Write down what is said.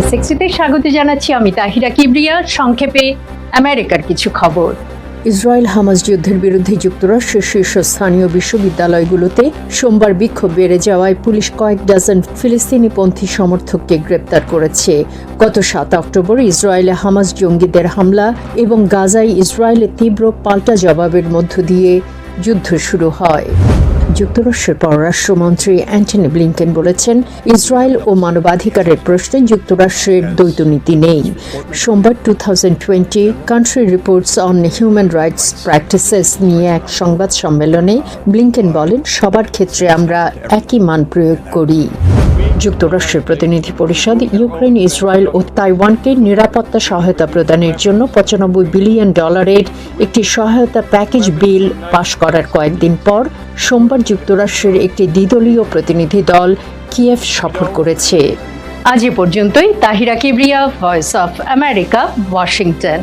সিক্সটিতে স্বাগত জানাচ্ছি আমি তাহিরা কিবরিয়া। সংক্ষেপে আমেরিকার কিছু খবর। ইসরায়েল হামাস যুদ্ধের বিরুদ্ধে যুক্তরাষ্ট্রের শীর্ষস্থানীয় বিশ্ববিদ্যালয়গুলোতে সোমবার বিক্ষোভ বেড়ে যাওয়ায় পুলিশ কয়েক ডজন ফিলিস্তিনিপন্থী সমর্থককে গ্রেপ্তার করেছে। গত সাত অক্টোবর ইসরায়েলে হামাজ জঙ্গিদের হামলা এবং গাজায় ইসরায়েলের তীব্র পাল্টা জবাবের মধ্য দিয়ে যুদ্ধ শুরু হয়। যুক্তরাষ্ট্রের পররাষ্ট্রমন্ত্রী অ্যান্টনি ব্লিংকেন বলেছেন, ইসরায়েল ও মানবাধিকারের প্রশ্নে যুক্তরাষ্ট্রের দ্বৈত নীতি নেই। সোমবার two thousand twenty country reports on human rights practices নিয়ে এক সংবাদ সম্মেলনে ব্লিংকেন বলেন, সবার ক্ষেত্রে আমরা একই মান প্রয়োগ করি। যুক্তরাষ্ট্রের প্রতিনিধি পরিষদ, ইউক্রেন, ইসরায়েল ও তাইওয়ানকে নিরাপত্তা সহায়তা প্রদানের জন্য পঁচানব্বই বিলিয়ন ডলারের একটি সহায়তা প্যাকেজ বিল পাশ করার কয়েকদিন পর সোমবার যুক্তরাষ্ট্রের একটি দ্বিদলীয় প্রতিনিধি দল কিয়েভ সফর করেছে। আজ এ পর্যন্তই। Tahira Kibria, voice of America, Washington.